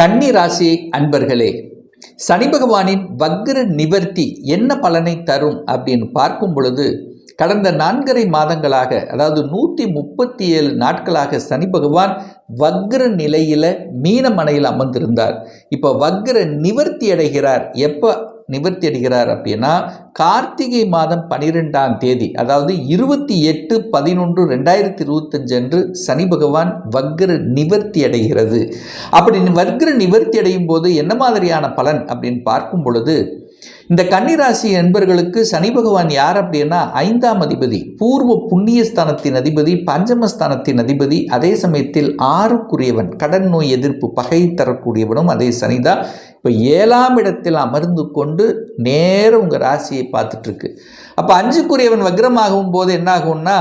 கன்னி ராசி அன்பர்களே சனி பகவானின் வக்ர நிவர்த்தி என்ன பலனை தரும் அப்படின்னு பார்க்கும் பொழுது கடந்த நான்கரை மாதங்களாக அதாவது நூற்றி முப்பத்தி ஏழு நாட்களாக சனி பகவான் வக்ர நிலையில் மீனமனையில் அமர்ந்திருந்தார். இப்போ வக்ர நிவர்த்தி அடைகிறார். எப்போ நிவர்த்தி அடைகிறார் அப்படின்னா கார்த்திகை மாதம் பனிரெண்டாம் தேதி அதாவது இருபத்தி எட்டு பதினொன்று ரெண்டாயிரத்தி இருபத்தஞ்சு அன்று சனி பகவான் வக்ர நிவர்த்தி அடைகிறது. அப்படி வக்ர நிவர்த்தி அடையும் போது என்ன மாதிரியான பலன் அப்படின்னு பார்க்கும் பொழுது இந்த கன்னிராசி என்பர்களுக்கு சனி பகவான் யார் அப்படின்னா ஐந்தாம் அதிபதி பூர்வ புண்ணியஸ்தானத்தின் அதிபதி பஞ்சமஸ்தானத்தின் அதிபதி அதே சமயத்தில் ஆறுக்குரியவன் கடன் நோய் எதிர்ப்பு பகை தரக்கூடியவனும் அதே சனிதான். இப்போ ஏழாம் இடத்தில் அமர்ந்து கொண்டு நேரம் உங்கள் ராசியை பார்த்துட்ருக்கு. அப்போ அஞ்சுக்குரியவன் வக்ரமாகும் போது என்னாகும்னா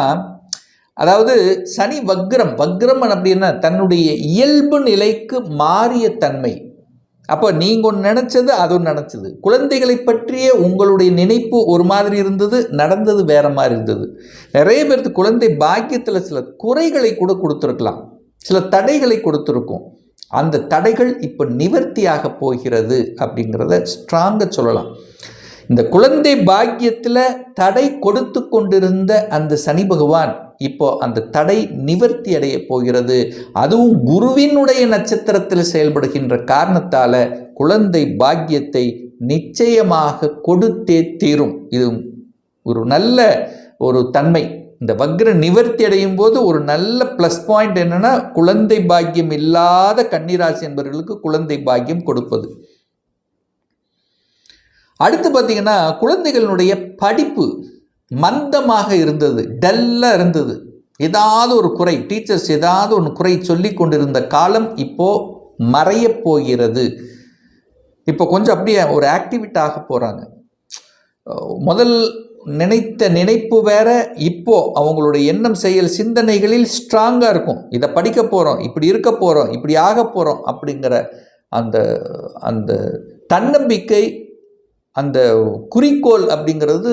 அதாவது சனி வக்ரம் வக்ரம் அப்படின்னா தன்னுடைய இயல்பு நிலைக்கு மாறிய தன்மை. அப்போ நீங்கள் ஒன்று நினச்சது அது ஒன்று நினச்சது. குழந்தைகளை பற்றிய உங்களுடைய நினைப்பு ஒரு மாதிரி இருந்தது நடந்தது வேற மாதிரி இருந்தது. நிறைய பேருக்கு குழந்தை பாக்கியத்தில் சில குறைகளை கூட கொடுத்துருக்கலாம். சில தடைகளை கொடுத்துருக்கும். அந்த தடைகள் இப்போ நிவர்த்தியாக போகிறது அப்படிங்கிறத ஸ்ட்ராங்காக சொல்லலாம். இந்த குழந்தை பாக்கியத்தில் தடை கொடுத்து கொண்டிருந்த அந்த சனி பகவான் இப்போ அந்த தடை நிவர்த்தி அடைய போகிறது. அதுவும் குருவினுடைய நட்சத்திரத்தில் செயல்படுகின்ற காரணத்தால் குழந்தை பாக்கியத்தை நிச்சயமாக கொடுத்தே தீரும். இது ஒரு நல்ல ஒரு தன்மை. இந்த வக்ர நிவர்த்தி அடையும் போது ஒரு நல்ல ப்ளஸ் பாயிண்ட் என்னென்னா குழந்தை பாக்கியம் இல்லாத கன்னிராசி என்பவர்களுக்கு குழந்தை பாக்கியம் கொடுப்பது. அடுத்து பார்த்தீங்கன்னா குழந்தைகளுடைய படிப்பு மந்தமாக இருந்தது டல்லாக இருந்தது. ஏதாவது ஒரு குறை டீச்சர்ஸ் ஏதாவது ஒன்று குறை சொல்லி கொண்டிருந்த காலம் இப்போது மறையப்போகிறது இப்போ கொஞ்சம் அப்படியே ஒரு ஆக்டிவிட்டாக போகிறாங்க முதல் நினைத்த நினைப்பு வேற இப்போ அவங்களுடைய எண்ணம் செயல் சிந்தனைகளில் ஸ்ட்ராங்காக இருக்கும். இதை படிக்க போகிறோம் இப்படி இருக்க போகிறோம் இப்படி ஆக போகிறோம் அப்படிங்கிற அந்த அந்த தன்னம்பிக்கை அந்த குறிக்கோள் அப்படிங்கிறது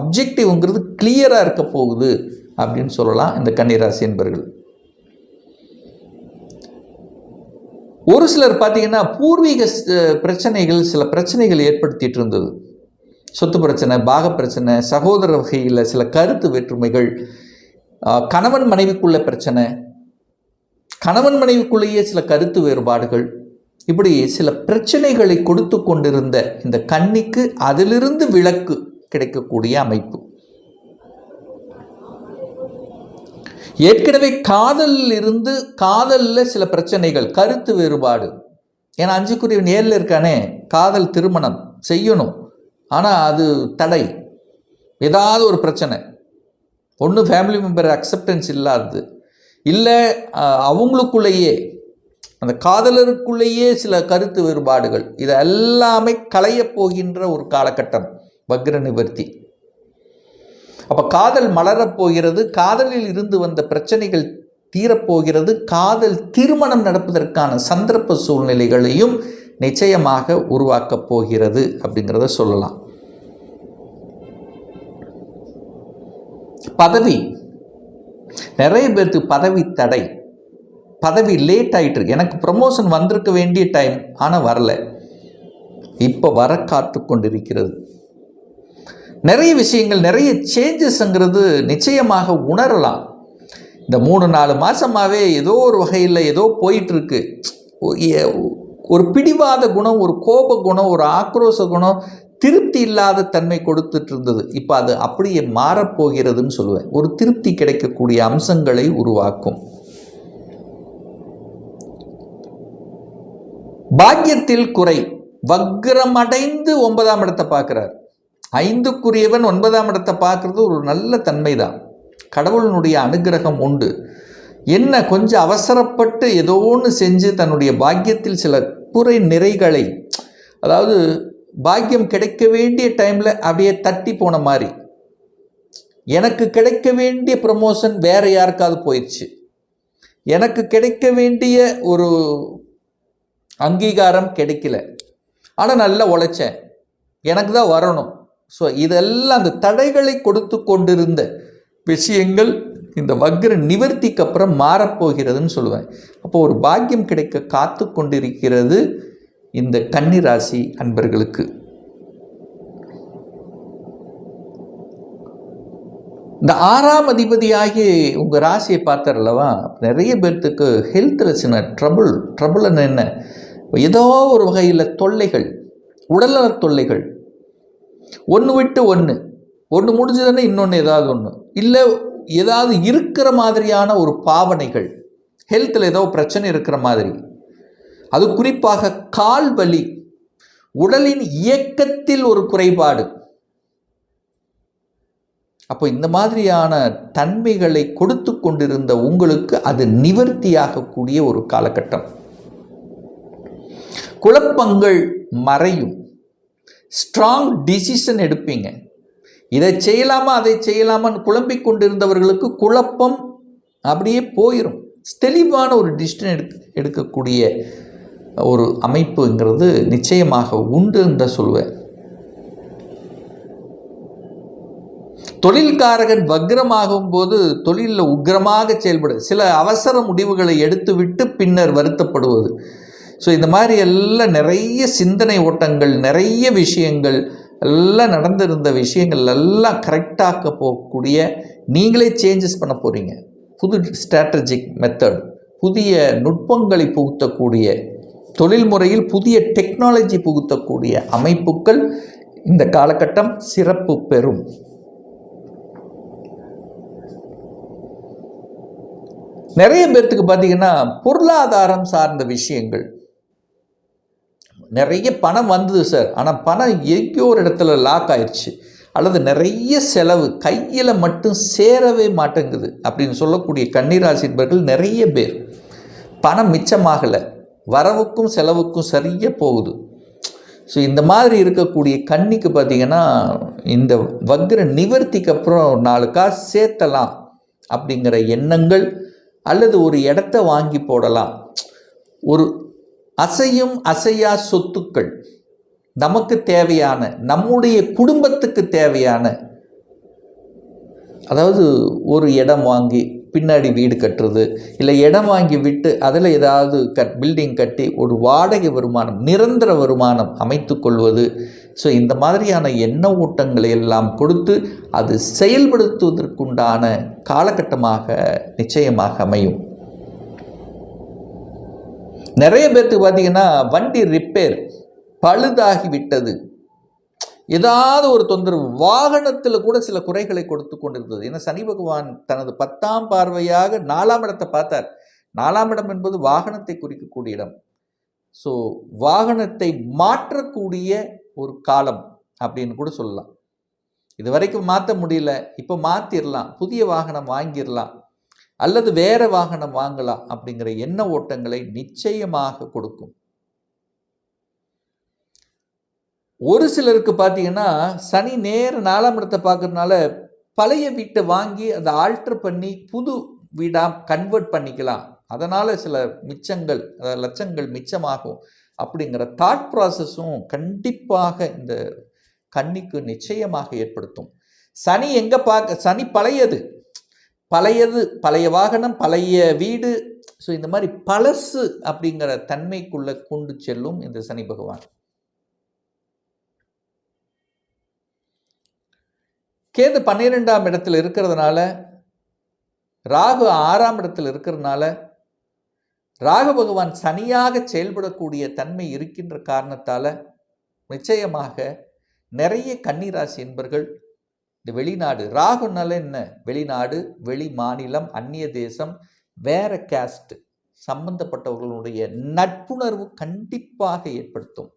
அப்ஜெக்டிவ்ங்கிறது கிளியராக இருக்க போகுது அப்படின்னு சொல்லலாம் இந்த கன்னிராசி என்பர்கள். ஒரு சிலர் பார்த்தீங்கன்னா பூர்வீக பிரச்சனைகள் சில பிரச்சனைகள் ஏற்படுத்திட்டு இருந்தது. சொத்து பிரச்சனை பாக பிரச்சனை சகோதர வகையில் சில கருத்து வேற்றுமைகள் கணவன் மனைவிக்குள்ள பிரச்சனை கணவன் மனைவிக்குள்ளேயே சில கருத்து வேறுபாடுகள் இப்படி சில பிரச்சனைகளை கொடுத்து கொண்டிருந்த இந்த கன்னிக்கு அதிலிருந்து விளக்கு கிடைக்கக்கூடிய அமைப்பு. ஏற்கனவே காதலில் இருந்து காதலில் சில பிரச்சனைகள் கருத்து வேறுபாடு. ஏன்னா அஞ்சுக்குரியவன் ஏழில் இருக்கானே காதல் திருமணம் செய்யணும். ஆனால் அது தடை. ஏதாவது ஒரு பிரச்சனை. ஒன்று ஃபேமிலி மெம்பர் அக்செப்டன்ஸ் இல்லாதது. இல்லை அவங்களுக்குள்ளேயே அந்த காதலருக்குள்ளேயே சில கருத்து வேறுபாடுகள். இது எல்லாமே களையப் போகின்ற ஒரு காலகட்டம் வக்ர நிவர்த்தி அப்போ காதல் மலரப் போகிறது காதலில் இருந்து வந்த பிரச்சனைகள் தீரப்போகிறது காதல் திருமணம் நடப்பதற்கான சந்தர்ப்ப சூழ்நிலைகளையும் நிச்சயமாக உருவாக்கப் போகிறது அப்படிங்கிறத சொல்லலாம். பதவி. நிறைய பேருக்கு பதவி தடை. பதவி லேட் ஆகிட்டு இருக்கு. எனக்கு ப்ரமோஷன் வந்திருக்க வேண்டிய டைம் ஆனால் வரல. இப்போ வர காத்து கொண்டிருக்கிறது நிறைய விஷயங்கள் நிறைய சேஞ்சஸ்ங்கிறது நிச்சயமாக உணரலாம். இந்த மூணு நாலு மாதமாகவே ஏதோ ஒரு வகையில் ஏதோ போயிட்டுருக்கு. ஒரு பிடிவாத குணம் ஒரு கோப குணம் ஒரு ஆக்ரோஷ குணம் திருப்தி இல்லாத தன்மை கொடுத்துட்டு இருந்தது. இப்போ அது அப்படியே மாறப்போகிறதுன்னு சொல்லுவேன். ஒரு திருப்தி கிடைக்கக்கூடிய அம்சங்களை உருவாக்கும். பாக்கியத்தில் குறை. வக்ரமடைந்து ஒன்பதாம் இடத்தை பார்க்குறார். ஐந்துக்குரியவன் ஒன்பதாம் இடத்தை பார்க்குறது ஒரு நல்ல தன்மை தான் கடவுளினுடைய அனுகிரகம் உண்டு. என்ன கொஞ்சம் அவசரப்பட்டு ஏதோ ஒன்று செஞ்சு தன்னுடைய பாக்கியத்தில் சில குறை நிறைகளை அதாவது பாக்கியம் கிடைக்க வேண்டிய டைமில் அப்படியே தட்டி போன மாதிரி. எனக்கு கிடைக்க வேண்டிய ப்ரமோஷன் வேறு யாருக்காவது போயிடுச்சு. எனக்கு கிடைக்க வேண்டிய ஒரு அங்கீகாரம் கிடைக்கல. ஆனால் நல்லா உழைச்சேன். எனக்கு தான் வரணும். ஸோ இதெல்லாம் அந்த தடைகளை கொடுத்து கொண்டிருந்த விஷயங்கள் இந்த வக்ர நிவர்த்திக்கு அப்புறம் மாறப்போகிறதுன்னு சொல்லுவேன். அப்போ ஒரு பாக்கியம் கிடைக்க காத்து கொண்டிருக்கிறது இந்த கன்னிராசி அன்பர்களுக்கு. இந்த ஆறாம் அதிபதியாகி உங்கள் ராசியை பார்த்தர்லவா நிறைய பேர்த்துக்கு ஹெல்த்தில் சின்ன ட்ரபுள் ட்ரபுள்னு என்ன? ஏதோ ஒரு வகையில் தொல்லைகள் உடல்நல தொல்லைகள். ஒன்று விட்டு ஒன்று ஒன்று முடிஞ்சதுன்னா இன்னொன்று ஏதாவது ஒன்று இல்லை ஏதாவது இருக்கிற மாதிரியான ஒரு பாவனைகள். ஹெல்த்தில் ஏதோ பிரச்சனை இருக்கிற மாதிரி. அது குறிப்பாக கால் வலி உடலின் இயக்கத்தில் ஒரு குறைபாடு. அப்போ இந்த மாதிரியான தன்மைகளை கொடுத்து கொண்டிருந்த உங்களுக்கு அது நிவர்த்தியாகக்கூடிய ஒரு காலகட்டம். குழப்பங்கள் மறையும். ஸ்ட்ராங் டிசிஷன் எடுப்பீங்க. இதை செய்யலாமா அதை செய்யலாமான்னு குழம்பிக் கொண்டிருந்தவர்களுக்கு குழப்பம் அப்படியே போயிடும் தெளிவான ஒரு டிசிஷன் எடுக்க எடுக்கக்கூடிய ஒரு அமைப்புங்கிறது நிச்சயமாக உண்டு என்று சொல்வேன். தொழில்காரகன் வக்ரமாகும் போது தொழிலில் உக்ரமாக செயல்படு. சில அவசர முடிவுகளை எடுத்துவிட்டு பின்னர் வருத்தப்படுவது. ஸோ இந்த மாதிரி எல்லாம் நிறைய சிந்தனை ஓட்டங்கள் நிறைய விஷயங்கள் எல்லாம் நடந்திருந்த விஷயங்கள் எல்லாம் கரெக்டாக்க போகக்கூடிய நீங்களே சேஞ்சஸ் பண்ண போகிறீங்க புது ஸ்ட்ராட்டஜிக் மெத்தட் புதிய நுட்பங்களை புகுத்தக்கூடிய தொழில் முறையில் புதிய டெக்னாலஜி புகுத்தக்கூடிய அமைப்புகள் இந்த காலகட்டம் சிறப்பு பெறும். நிறைய பேர்த்துக்கு பார்த்தீங்கன்னா பொருளாதாரம் சார்ந்த விஷயங்கள் நிறைய பணம் வந்தது சார் ஆனால் பணம் எங்கேயோ ஒரு இடத்துல லாக் ஆயிடுச்சு அல்லது நிறைய செலவு கையில் மட்டும் சேரவே மாட்டேங்குது அப்படின்னு சொல்லக்கூடிய கன்னிராசி என்பர்கள் நிறைய பேர். பணம் மிச்சமாகலை. வரவுக்கும் செலவுக்கும் சரியாக போகுது. ஸோ இந்த மாதிரி இருக்கக்கூடிய கண்ணிக்கு பார்த்திங்கன்னா இந்த வக்ர நிவர்த்திக்கு அப்புறம் நாலு காசு சேர்த்தலாம் அப்படிங்கிற எண்ணங்கள் அல்லது ஒரு இடத்த வாங்கி போடலாம். ஒரு அசையும் அசையா சொத்துக்கள் நமக்கு தேவையான நம்முடைய குடும்பத்துக்கு தேவையான அதாவது ஒரு இடம் வாங்கி பின்னாடி வீடு கட்டுறது இல்லை இடம் வாங்கி விட்டு அதில் ஏதாவது கட் பில்டிங் கட்டி ஒரு வாடகை வருமானம் நிரந்தர வருமானம் அமைத்து கொள்வது. ஸோ இந்த மாதிரியான எண்ண ஓட்டங்களை எல்லாம் கொடுத்து அது செயல்படுத்துவதற்குண்டான காலகட்டமாக நிச்சயமாக அமையும். நிறைய பேர்த்துக்கு பார்த்தீங்கன்னா வண்டி ரிப்பேர் பழுதாகி விட்டது ஏதாவது ஒரு தொந்தரவு வாகனத்தில் கூட சில குறைகளை கொடுத்து கொண்டிருந்தது. ஏன்னா சனி பகவான் தனது பத்தாம் பார்வையாக நாலாம் இடத்தை பார்த்தார். நாலாம் இடம் என்பது வாகனத்தை குறிக்கக்கூடிய இடம். ஸோ வாகனத்தை மாற்றக்கூடிய ஒரு காலம் அப்படின்னு கூட சொல்லலாம். இது வரைக்கும் மாற்ற முடியல. இப்போ மாற்றிடலாம் புதிய வாகனம் வாங்கிடலாம் அல்லது வேற வாகனம் வாங்கலாம் அப்படிங்கிற எண்ண ஓட்டங்களை நிச்சயமாக கொடுக்கும். ஒரு சிலருக்கு பார்த்தீங்கன்னா சனி நேர நாலாம் இடத்தை பார்க்கறதுனால பழைய வீட்டை வாங்கி அதை ஆல்ட்ரு பண்ணி புது வீடாக கன்வெர்ட் பண்ணிக்கலாம். அதனால் சில மிச்சங்கள் அதாவது லட்சங்கள் மிச்சமாகும் அப்படிங்கிற தாட் ப்ராசஸும் கண்டிப்பாக இந்த கன்னிக்கு நிச்சயமாக ஏற்படுத்தும். சனி எங்கே பார்க்க சனி பழையது. பழையது பழைய வாகனம் பழைய வீடு. ஸோ இந்த மாதிரி பழசு அப்படிங்கிற தன்மைக்குள்ளே கொண்டு செல்லும் இந்த சனி பகவான். கேது பன்னிரெண்டாம் இடத்தில் இருக்கிறதுனால ராகு ஆறாம் இடத்தில் இருக்கிறதுனால ராகு பகவான் சனியாக செயல்படக்கூடிய தன்மை இருக்கின்ற காரணத்தால் நிச்சயமாக நிறைய கன்னிராசி என்பர்கள் இந்த வெளிநாடு ராகுனால என்ன? வெளிநாடு வெளி மாநிலம் அந்நிய தேசம் வேற கேஸ்ட் சம்பந்தப்பட்டவர்களுடைய நட்புணர்வு கண்டிப்பாக ஏற்படுத்தும்.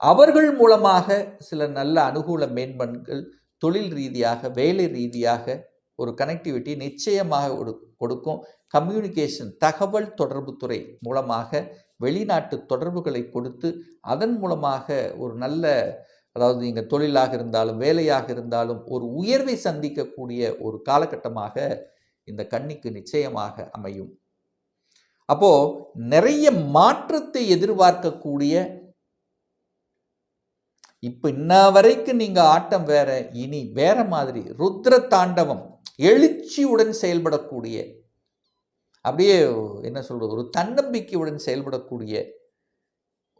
அவர்கள் மூலமாக சில நல்ல அனுகூல மேம்பண்கள் தொழில் ரீதியாக வேலை ரீதியாக ஒரு கனெக்டிவிட்டி நிச்சயமாக கொடுக்கும். கம்யூனிகேஷன் தகவல் தொடர்பு துறை மூலமாக வெளிநாட்டு தொடர்புகளை கொடுத்து அதன் மூலமாக ஒரு நல்ல அதாவது நீங்கள் தொழிலாக இருந்தாலும் வேலையாக இருந்தாலும் ஒரு உயர்வை சந்திக்கக்கூடிய ஒரு காலகட்டமாக இந்த கண்ணிக்கு நிச்சயமாக அமையும். அப்போ நிறைய மாற்றத்தை எதிர்பார்க்கக்கூடிய இப்போ இன்ன வரைக்கும் நீங்கள் ஆட்டம் வேற இனி வேற மாதிரி ருத்ர தாண்டவம் எழுச்சியுடன் செயல்படக்கூடிய அப்படியே என்ன சொல்கிறது ஒரு தன்னம்பிக்கையுடன் செயல்படக்கூடிய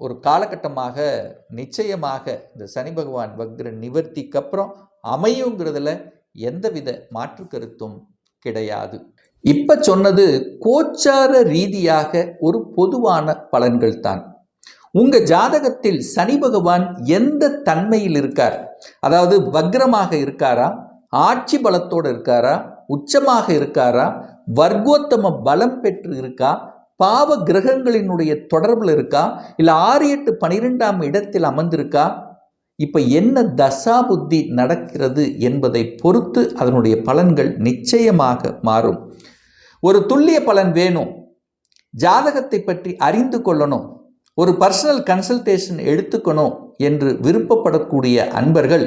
ஒரு காலகட்டமாக நிச்சயமாக இந்த சனி பகவான் வக்ர நிவர்த்திக்கு அப்புறம் அமையுங்கிறதுல எந்தவித மாற்று கருத்தும் கிடையாது. இப்போ சொன்னது கோச்சார ரீதியாக ஒரு பொதுவான பலன்கள் தான். உங்க ஜாதகத்தில் சனி பகவான் எந்த தன்மையில் இருக்கார்? அதாவது வக்ரமாக இருக்காரா? ஆட்சி பலத்தோடு இருக்காரா? உச்சமாக இருக்காரா? வர்க்கோத்தம பலம் பெற்று இருக்கா? பாவ கிரகங்களினுடைய தொடர்பில் இருக்கா? இல்லை ஆறு எட்டு பனிரெண்டாம் இடத்தில் அமர்ந்திருக்கா? இப்போ என்ன தசா புத்தி நடக்கிறது என்பதை பொறுத்து அதனுடைய பலன்கள் நிச்சயமாக மாறும். ஒரு துல்லிய பலன் வேணும். ஜாதகத்தை பற்றி அறிந்து கொள்ளணும். ஒரு பர்சனல் கன்சல்டேஷன் எடுத்துக்கணும். என்று விருப்பப்படக்கூடிய அன்பர்கள்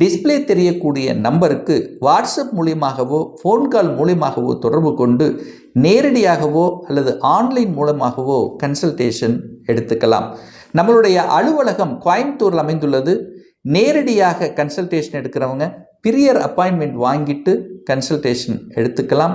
டிஸ்ப்ளே தெரியக்கூடிய நம்பருக்கு வாட்ஸ்அப் மூலியமாகவோ ஃபோன் கால் மூலியமாகவோ தொடர்பு கொண்டு நேரடியாகவோ அல்லது ஆன்லைன் மூலமாகவோ கன்சல்டேஷன் எடுத்துக்கலாம். நம்மளுடைய அலுவலகம் கோயம்புத்தூரில் அமைந்துள்ளது. நேரடியாக கன்சல்டேஷன் எடுக்கிறவங்க பிரியர் அப்பாயின்மெண்ட் வாங்கிட்டு கன்சல்டேஷன் எடுத்துக்கலாம்.